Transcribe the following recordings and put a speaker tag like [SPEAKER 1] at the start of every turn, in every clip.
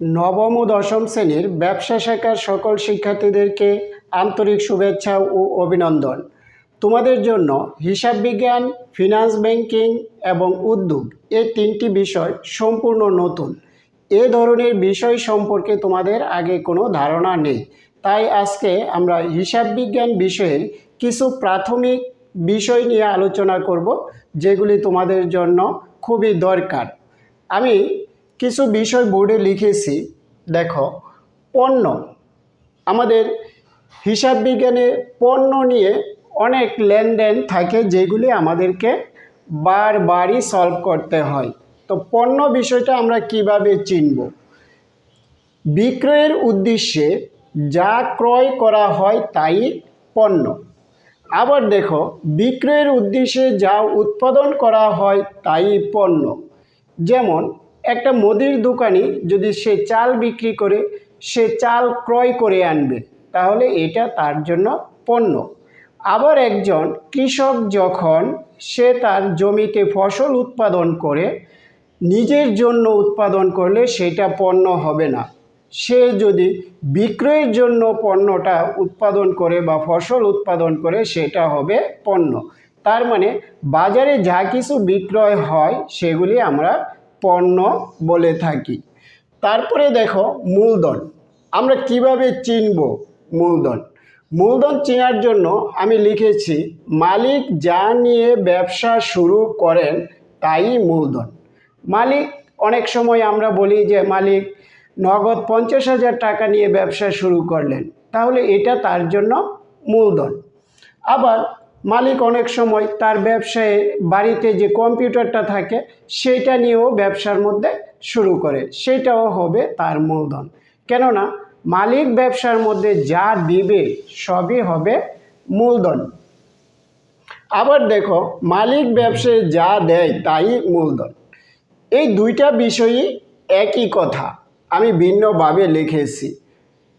[SPEAKER 1] নবম ও দশম শ্রেণির ব্যবসা শাখার সকল শিক্ষার্থীদেরকে আন্তরিক শুভেচ্ছা ও অভিনন্দন। তোমাদের জন্য হিসাব বিজ্ঞান ফিনান্স ব্যাংকিং এবং উদ্যোগ এই তিনটি বিষয় সম্পূর্ণ নতুন। এ ধরনের বিষয় সম্পর্কে তোমাদের আগে কোনো ধারণা নেই। তাই আজকে আমরা হিসাব বিজ্ঞান বিষয়ের কিছু প্রাথমিক বিষয় নিয়ে আলোচনা করব, যেগুলি তোমাদের জন্য খুবই দরকার। আমি কিছু বিষয় বোর্ডে লিখেছি, দেখো, পণ্য। আমাদের হিসাব বিজ্ঞানে পণ্য নিয়ে অনেক লেনদেন থাকে, যেগুলি আমাদেরকে বারবারই সলভ করতে হয়। তো পণ্য বিষয়টা আমরা কীভাবে চিনব? বিক্রয়ের উদ্দেশ্যে যা ক্রয় করা হয় তাই পণ্য। আবার দেখো, বিক্রয়ের উদ্দেশ্যে যা উৎপাদন করা হয় তাই পণ্য। যেমন, একটা মুদির দোকানি যদি সে চাল বিক্রি করে, সে চাল ক্রয় করে আনবে, তাহলে এটা তার জন্য পণ্য। আবার একজন কৃষক যখন সে তার জমিতে ফসল উৎপাদন করে, নিজের জন্য উৎপাদন করলে সেটা পণ্য হবে না। সে যদি বিক্রয়ের জন্য পণ্যটা উৎপাদন করে বা ফসল উৎপাদন করে, সেটা হবে পণ্য। তার মানে বাজারে যা কিছু বিক্রয় হয়, সেগুলি আমরা পণ্য বলে থাকি। তারপরে দেখো মূলধন। আমরা কীভাবে চিনব মূলধন? মূলধন চেনার জন্য আমি লিখেছি, মালিক যা নিয়ে ব্যবসা শুরু করেন তাই মূলধন। মালিক, অনেক সময় আমরা বলি যে, মালিক নগদ পঞ্চাশ হাজার টাকা নিয়ে ব্যবসা শুরু করলেন। তাহলে এটা তার জন্য মূলধন। আবার মালিক অনেক সময় তার ব্যবসায়ে বাড়িতে যে কম্পিউটারটা থাকে সেটা নিয়েও ব্যবসার মধ্যে শুরু করে। সেটাও হবে তার মূলধন। কেননা মালিক ব্যবসার মধ্যে যা দিবে, সবই হবে মূলধন। আবার দেখো, মালিক ব্যবসায় যা দেয় তাই মূলধন। এই দুইটা বিষয়ই একই কথা। আমি ভিন্নভাবে লিখেছি।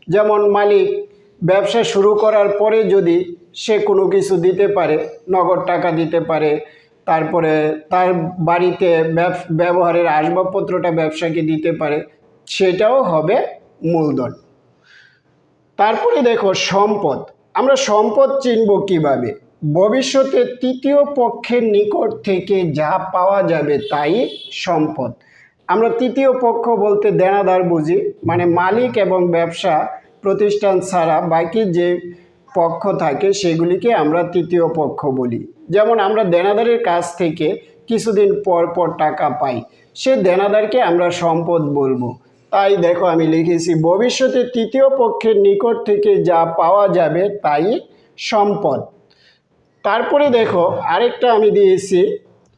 [SPEAKER 1] যেমন মালিক, ব্যবসা শুরু করার পরে যদি সে কোনো কিছু দিতে পারে, নগদ টাকা দিতে পারে, তারপরে তার বাড়িতে ব্যব- ব্যবহারের আসবাবপত্রটা ব্যবসাকে দিতে পারে, সেটাও হবে মূলধন। তারপরে দেখো সম্পদ। আমরা সম্পদ চিনব কীভাবে? ভবিষ্যতে তৃতীয় পক্ষের নিকট থেকে যা পাওয়া যাবে তাই সম্পদ। আমরা তৃতীয় পক্ষ বলতে দেনাদার বুঝি মানে মালিক এবং ব্যবসা প্রতিষ্ঠান ছাড়া বাকি যে পক্ষ থাকে সেগুলিকে আমরা তৃতীয় পক্ষ বলি। যেমন আমরা দেনাদারের কাছ থেকে কিছুদিন পর পর টাকা পাই, সে দেনাদারকে আমরা সম্পদ বলব। তাই দেখো আমি লিখেছি, ভবিষ্যতে তৃতীয় পক্ষের নিকট থেকে যা পাওয়া যাবে তাই সম্পদ। তারপরে দেখো আরেকটা আমি দিয়েছি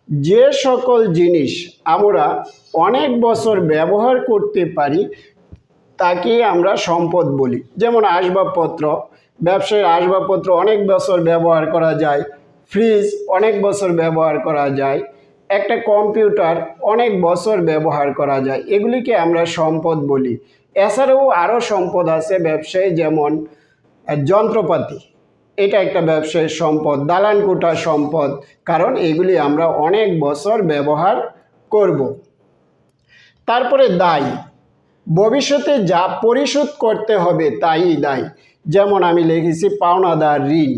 [SPEAKER 1] যে সকল জিনিস আমরা অনেক বছর ব্যবহার করতে পারি, তাকে আমরা সম্পদ বলি। যেমন আসবাবপত্র ব্যবসায়ের আসবাবপত্র অনেক বছর ব্যবহার করা যায়, ফ্রিজ অনেক বছর ব্যবহার করা যায়, একটা কম্পিউটার অনেক বছর ব্যবহার করা যায়, এগুলিকে আমরা সম্পদ বলি। এছাড়াও আরও সম্পদ আছে ব্যবসায়, যেমন যন্ত্রপাতি। এটা একটা ব্যবসায়িক সম্পদ, দালান কোঠা সম্পদ, কারণ এগুলি আমরা অনেক বছর ব্যবহার করব। তারপরে দায়ী, ভবিষ্যতে যা পরিশোধ করতে হবে তাই দায়ী। যেমন আমি লিখেছি পাওনাদার ঋণ,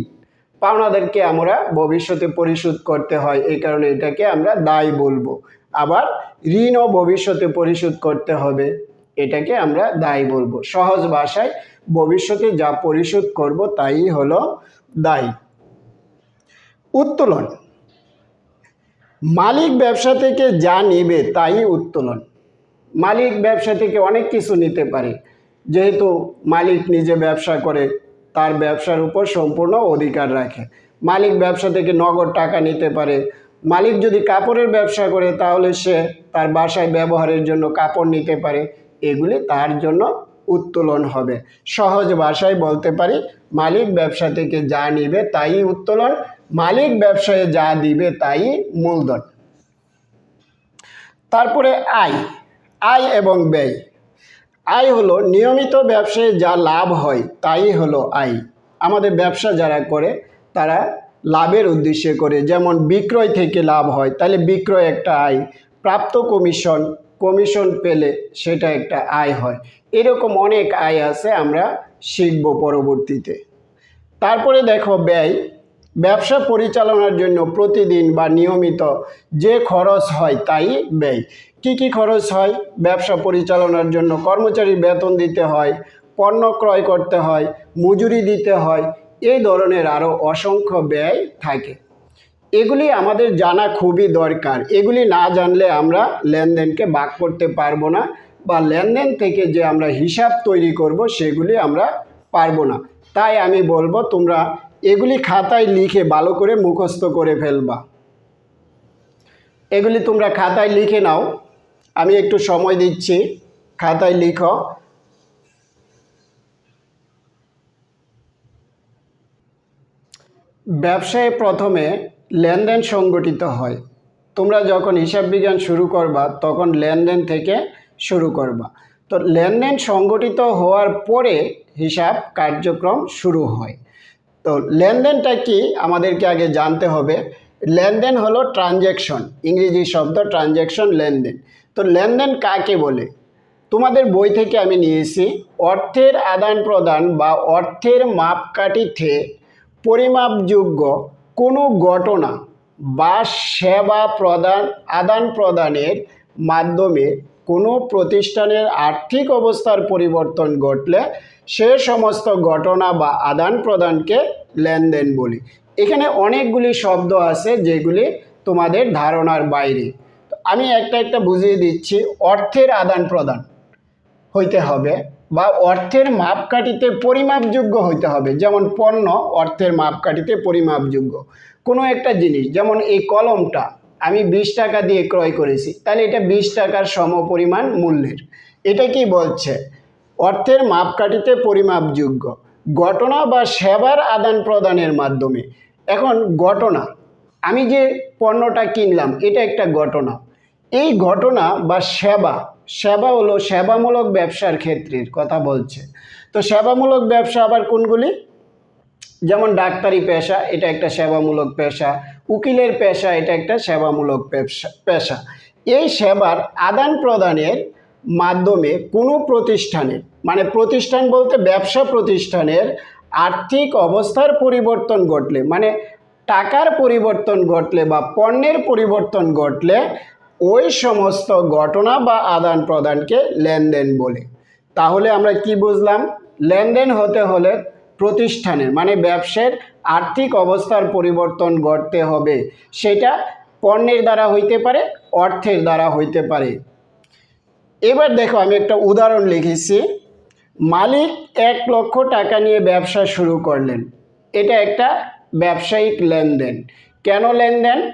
[SPEAKER 1] পাওনাদারকে আমরা ভবিষ্যতে পরিশোধ করতে হয়, এই কারণে এটাকে আমরা দায় বলব। আবার ঋণও ভবিষ্যতে পরিশোধ করতে হবে। এটাকে আমরা দায় বলব। সহজ ভাষায় ভবিষ্যতে যা পরিশোধ করব তাই হলো দায়। উত্তোলন। মালিক ব্যবসা থেকে যা নিবে তাই উত্তোলন। মালিক ব্যবসা থেকে অনেক কিছু নিতে পারে। যেহেতু মালিক নিজে ব্যবসা করে, তার ব্যবসার উপর সম্পূর্ণ অধিকার রাখে। মালিক ব্যবসা থেকে নগদ টাকা নিতে পারে। মালিক যদি কাপড়ের ব্যবসা করে, তাহলে সে তার বাসায় ব্যবহারের জন্য কাপড় নিতে পারে। এগুলি তার জন্য উত্তোলন হবে। সহজ ভাষায় বলতে পারি, মালিক ব্যবসা থেকে যা নিবে তাই উত্তোলন, মালিক ব্যবসায় যা দিবে তাই মূলধন। তারপরে আয় আয় এবং ব্যয়। আয় হলো নিয়মিত ব্যবসায় যা লাভ হয় তাই হলো আয়। আমাদের ব্যবসা যারা করে, তারা লাভের উদ্দেশ্যে করে। যেমন বিক্রয় থেকে লাভ হয়, তাহলে বিক্রয় একটা আয়। প্রাপ্ত কমিশন কমিশন পেলে সেটা একটা আয় হয়। এরকম অনেক আয় আছে আমরা শিখব পরবর্তীতে। তারপরে দেখো ব্যয়। ব্যবসা পরিচালনার জন্য প্রতিদিন বা নিয়মিত যে খরচ হয় তাই ব্যয়। কি কি খরচ হয়? ব্যবসা পরিচালনার জন্য কর্মচারী বেতন দিতে হয়, পণ্য ক্রয় করতে হয়, মজুরি দিতে হয়, এই ধরনের আরও অসংখ্য ব্যয় থাকে। এগুলি আমাদের জানা খুবই দরকার। এগুলি না জানলে আমরা লেনদেনকে বাক করতে পারব না বা লেনদেন থেকে যে আমরা হিসাব তৈরি করব সেগুলি আমরা পারব না। তাই আমি বলব, তোমরা এগুলি খাতায় লিখে ভালো করে মুখস্থ করে ফেলবা। এগুলি তোমরা খাতায় লিখে নাও। আমি একটু সময় দিচ্ছি। খাতায় লিখো। ব্যবসায় প্রথমে লেনদেন সংগঠিত হয়। তোমরা যখন হিসাব বিজ্ঞান শুরু করবা, তখন লেনদেন থেকে শুরু করবা। তো লেনদেন সংগঠিত হওয়ার পরে হিসাব কার্যক্রম শুরু হয়। তো লেনদেনটা কি? আমাদেরকে আগে জানতে হবে। লেনদেন হলো ট্রানজ্যাকশন ইংরেজি শব্দ ট্রানজ্যাকশন লেনদেন। তো লেনদেন কাকে বলে? তোমাদের বই থেকে আমি নিয়েছি, অর্থের আদান প্রদান বা অর্থের মাপকাঠিতে পরিমাপযোগ্য কোনো ঘটনা বা সেবা প্রদান, আদান প্রদানের মাধ্যমে কোনো প্রতিষ্ঠানের আর্থিক অবস্থার পরিবর্তন ঘটলে সে সমস্ত ঘটনা বা আদান প্রদানকে লেনদেন বলি। এখানে অনেকগুলি শব্দ আছে যেগুলি তোমাদের ধারণার বাইরে। আমি একটা একটা বুঝিয়ে দিচ্ছি। অর্থের আদান প্রদান হইতে হবে। বা অর্থের মাপকাঠিতে পরিমাপযোগ্য হইতে হবে। যেমন পণ্য অর্থের মাপকাঠিতে পরিমাপযোগ্য। কোনো একটা জিনিস, যেমন এই কলমটা, আমি বিশ টাকা দিয়ে ক্রয় করেছি, তাহলে এটা বিশ টাকার সমপরিমাণ মূল্যের। এটা কি বলছে? অর্থের মাপকাঠিতে পরিমাপযোগ্য। ঘটনা বা সেবার আদান প্রদানের মাধ্যমে। এখন ঘটনা, আমি যে পণ্যটা কিনলাম, এটা একটা ঘটনা। এই ঘটনা বা সেবা সেবা হলো সেবামূলক ব্যবসার ক্ষেত্রের কথা বলছে। তো সেবামূলক ব্যবসা আবার কোনগুলি? যেমন ডাক্তারি পেশা, এটা একটা সেবামূলক পেশা। উকিলের পেশা, এটা একটা সেবামূলক পেশা পেশা। এই সেবার আদান প্রদানের মাধ্যমে কোনো প্রতিষ্ঠানের মানে প্রতিষ্ঠান বলতে ব্যবসা প্রতিষ্ঠানের আর্থিক অবস্থার পরিবর্তন ঘটলে মানে টাকার পরিবর্তন ঘটলে বা পণ্যের পরিবর্তন ঘটলে ওই সমস্ত ঘটনা বা আদান প্রদানকে লেনদেন বলে। তাহলে আমরা কি বুঝলাম? লেনদেন হতে হলে প্রতিষ্ঠানের মানে ব্যবসার আর্থিক অবস্থার পরিবর্তন ঘটতে হবে। সেটা পণ্যের দ্বারা হইতে পারে, অর্থের দ্বারা হইতে পারে। এবার দেখো, আমি একটা উদাহরণ লিখেছি। মালিক এক লক্ষ টাকা নিয়ে ব্যবসা শুরু করলেন। এটা একটা ব্যবসায়িক লেনদেন। কেন লেনদেন?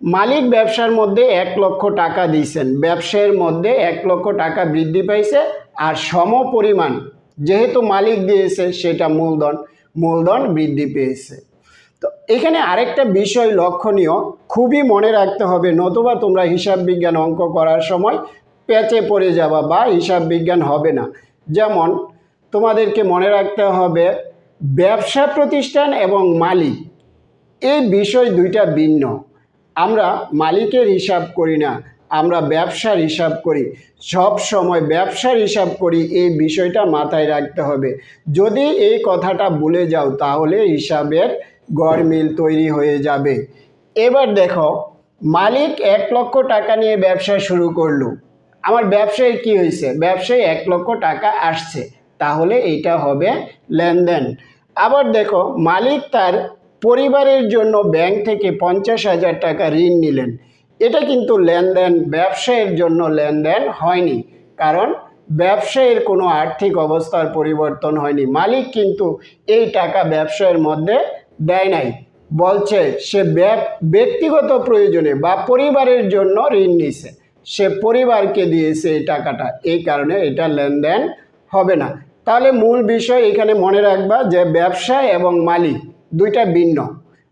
[SPEAKER 1] মালিক ব্যবসার মধ্যে এক লক্ষ টাকা দিয়েছেন। ব্যবসায়ের মধ্যে এক লক্ষ টাকা বৃদ্ধি পাইছে আর সম পরিমাণ যেহেতু মালিক দিয়েছে সেটা মূলধন মূলধন বৃদ্ধি পেয়েছে। তো এখানে আরেকটা বিষয় লক্ষণীয়, খুবই মনে রাখতে হবে, নতুবা তোমরা হিসাব বিজ্ঞান অঙ্ক করার সময় পেঁচে পড়ে যাবা বা হিসাব বিজ্ঞান হবে না। যেমন তোমাদেরকে মনে রাখতে হবে, ব্যবসা প্রতিষ্ঠান এবং মালিক, এই বিষয় দুইটা ভিন্ন। আমরা মালিকের হিসাব করি না, আমরা ব্যবসার হিসাব করি। সব সময় ব্যবসার হিসাব করি, এই বিষয়টা মাথায় রাখতে হবে। যদি এই কথাটা ভুলে যাও, তাহলে হিসাবের গড়মিল তৈরি হয়ে যাবে। এবার দেখো, মালিক এক লক্ষ টাকা নিয়ে ব্যবসা শুরু করল। আমার ব্যবসায় কি হয়েছে? ব্যবসায় এক লক্ষ টাকা আসছে। তাহলে এইটা হবে লেনদেন। আবার দেখো, মালিক তার পরিবারের জন্য ব্যাংক থেকে পঞ্চাশ হাজার টাকা ঋণ নিলেন। এটা কিন্তু লেনদেন, ব্যবসায়ের জন্য লেনদেন হয়নি। কারণ ব্যবসায়ের কোনো আর্থিক অবস্থার পরিবর্তন হয়নি। মালিক কিন্তু এই টাকা ব্যবসায়ের মধ্যে দেয় নাই। বলছে, সে ব্যক- ব্যক্তিগত প্রয়োজনে বা পরিবারের জন্য ঋণ নিছে সে পরিবারকে দিয়েছে এই টাকাটা। এই কারণে এটা লেনদেন হবে না। তাহলে মূল বিষয় এখানে মনে রাখবা যে ব্যবসা এবং মালিক দুইটা ভিন্ন।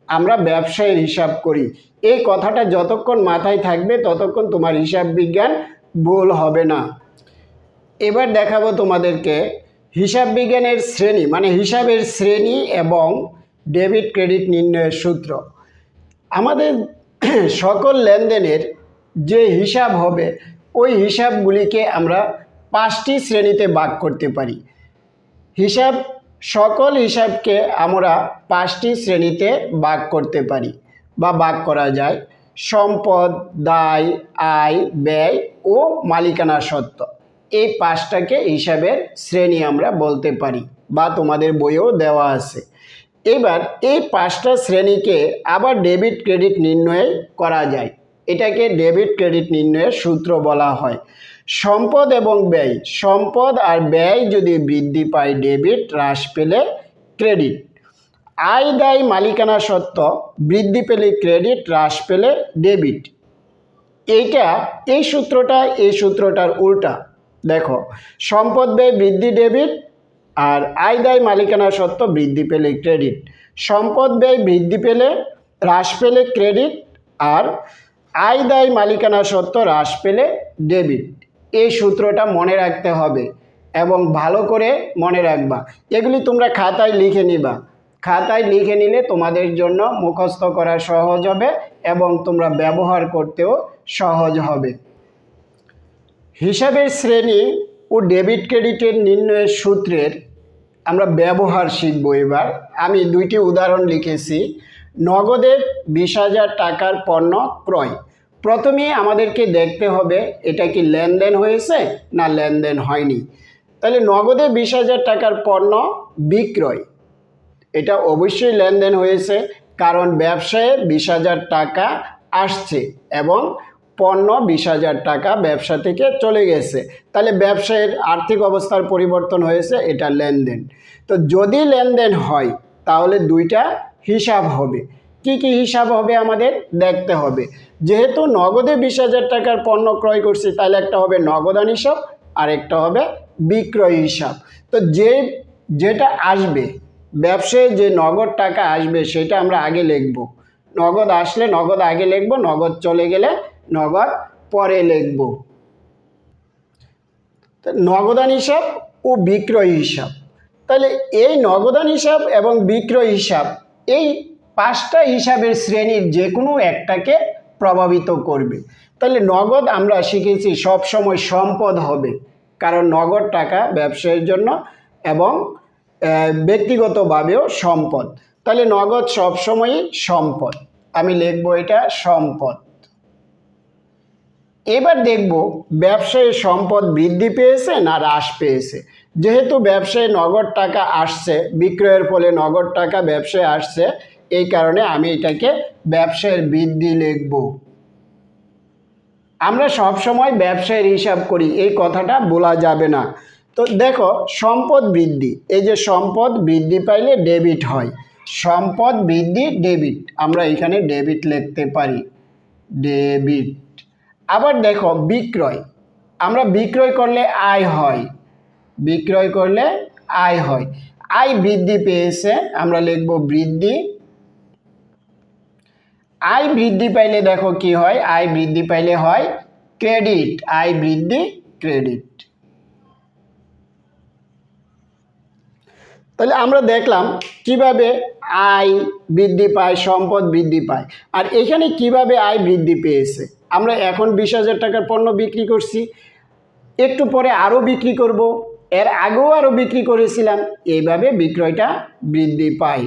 [SPEAKER 1] আমরা ব্যবসায়ের হিসাব করি। এই কথাটা যতক্ষণ মাথায় থাকবে, ততক্ষণ তোমার হিসাব বিজ্ঞান ভুল হবে না। এবার দেখাবো তোমাদেরকে হিসাব বিজ্ঞানের শ্রেণি মানে হিসাবের শ্রেণি এবং ডেবিট ক্রেডিট নির্ণয়ের সূত্র। আমাদের সকল লেনদেনের যে হিসাব হবে, ওই হিসাবগুলিকে আমরা পাঁচটি শ্রেণীতে ভাগ করতে পারি। হিসাব সকল হিসাবকে আমরা পাঁচটি শ্রেণীতে ভাগ করতে পারি বা ভাগ করা যায়। সম্পদ, দায়, আয়, ব্যয় ও মালিকানা সত্ত্ব। এই পাঁচটাকে হিসাবের শ্রেণি আমরা বলতে পারি বা তোমাদের বইয়েও দেওয়া আছে। এবার এই পাঁচটা শ্রেণীকে আবার ডেবিট ক্রেডিট নির্ণয় করা যায়। এটাকে ডেবিট ক্রেডিট নির্ণয়ের সূত্র বলা হয়। সম্পদ এবং ব্যয়। সম্পদ আর ব্যয় যদি বৃদ্ধি পায়, ডেবিট হ্রাস পেলে ক্রেডিট। আয় দায় মালিকানা সত্ত্ব বৃদ্ধি পেলে ক্রেডিট, হ্রাস পেলে ডেবিট। এইটা, এই সূত্রটা, এই সূত্রটার উল্টা। দেখো, সম্পদ, ব্যয়, বৃদ্ধি, ডেবিট আর আয় দায় মালিকানা সত্ত্ব বৃদ্ধি পেলে ক্রেডিট। সম্পদ, ব্যয়, বৃদ্ধি পেলে, হ্রাস পেলে ক্রেডিট আর আয় দায় মালিকানা সত্ত্ব হ্রাস পেলে ডেবিট। এই সূত্রটা মনে রাখতে হবে এবং ভালো করে মনে রাখবা। এগুলি তোমরা খাতায় লিখে নিবা। খাতায় লিখে নিলে তোমাদের জন্য মুখস্থ করা সহজ হবে এবং তোমরা ব্যবহার করতেও সহজ হবে। হিসাবের শ্রেণি ও ডেবিট ক্রেডিটের নির্ণয়ের সূত্রের আমরা ব্যবহার শিখব এবার। আমি দুইটি উদাহরণ লিখেছি। নগদের বিশ হাজার টাকার পণ্য ক্রয়। প্রথমে আমাদেরকে দেখতে হবে এটা কি লেনদেন হয়েছে না লেনদেন হয়নি। তাহলে নগদে বিশ হাজার টাকার পণ্য বিক্রয়, এটা অবশ্যই লেনদেন হয়েছে কারণ ব্যবসায়ে বিশ হাজার টাকা আসছে এবং পণ্য বিশ হাজার টাকা ব্যবসা থেকে চলে গেছে। তাহলে ব্যবসায়ের আর্থিক অবস্থার পরিবর্তন হয়েছে, এটা লেনদেন। তো যদি লেনদেন হয়, তাহলে দুইটা হিসাব হবে। কি কি হিসাব হবে আমাদের দেখতে হবে। যেহেতু নগদে বিশ হাজার টাকার পণ্য ক্রয় করছি, তাহলে একটা হবে নগদান হিসাব আর একটা হবে বিক্রয় হিসাব। তো যে, যেটা আসবে, ব্যবসায় যে নগদ টাকা আসবে, সেটা আমরা আগে লিখব। নগদ আসলে নগদ আগে লিখব, নগদ চলে গেলে নগদ পরে লিখব। নগদান হিসাব ও বিক্রয় হিসাব। তাহলে এই নগদান হিসাব এবং বিক্রয় হিসাব, এই পাঁচটা হিসাবের শ্রেণির যে কোনো একটাকে প্রভাবিত করবে। তাহলে নগদ আমরা শিখেছি সব সময় সম্পদ হবে, কারণ নগদ টাকা ব্যবসায়ের জন্য এবং ব্যক্তিগতভাবেও সম্পদ। তাহলে নগদ সবসময়ই সম্পদ। আমি লিখব এটা সম্পদ। এবার দেখব ব্যবসায় সম্পদ বৃদ্ধি পেয়েছে না হ্রাস পেয়েছে। যেহেতু ব্যবসায় নগদ টাকা আসছে, বিক্রয়ের ফলে নগদ টাকা ব্যবসায় আসছে এই কারণে আমি এটাকে ব্যবসায়ের বৃদ্ধি লিখব। আমরা সব সময় ব্যবসায়ের হিসাব করি, এই কথাটা বলা যাবে না। তো দেখো, সম্পদ বৃদ্ধি, এই যে সম্পদ বৃদ্ধি পাইলে ডেবিট হয়। সম্পদ বৃদ্ধি, ডেবিট, আমরা এখানে ডেবিট লিখতে পারি। ডেবিট। আবার দেখো, বিক্রয়, আমরা বিক্রয় করলে আয় হয়। বিক্রয় করলে আয় হয়। আয় বৃদ্ধি পেয়েছে, আমরা লিখব বৃদ্ধি। আয় বৃদ্ধি পাইলে দেখো কি হয়? আয় বৃদ্ধি পাইলে হয় ক্রেডিট। আয় বৃদ্ধি, ক্রেডিট। তাহলে আমরা দেখলাম কীভাবে আয় বৃদ্ধি পায়, সম্পদ বৃদ্ধি পায়। আর এখানে কীভাবে আয় বৃদ্ধি পেয়েছে? আমরা এখন বিশ হাজার টাকার পণ্য বিক্রি করছি। একটু পরে আরও বিক্রি করব। এর আগেও আরও বিক্রি করেছিলাম। এইভাবে বিক্রয়টা বৃদ্ধি পায়।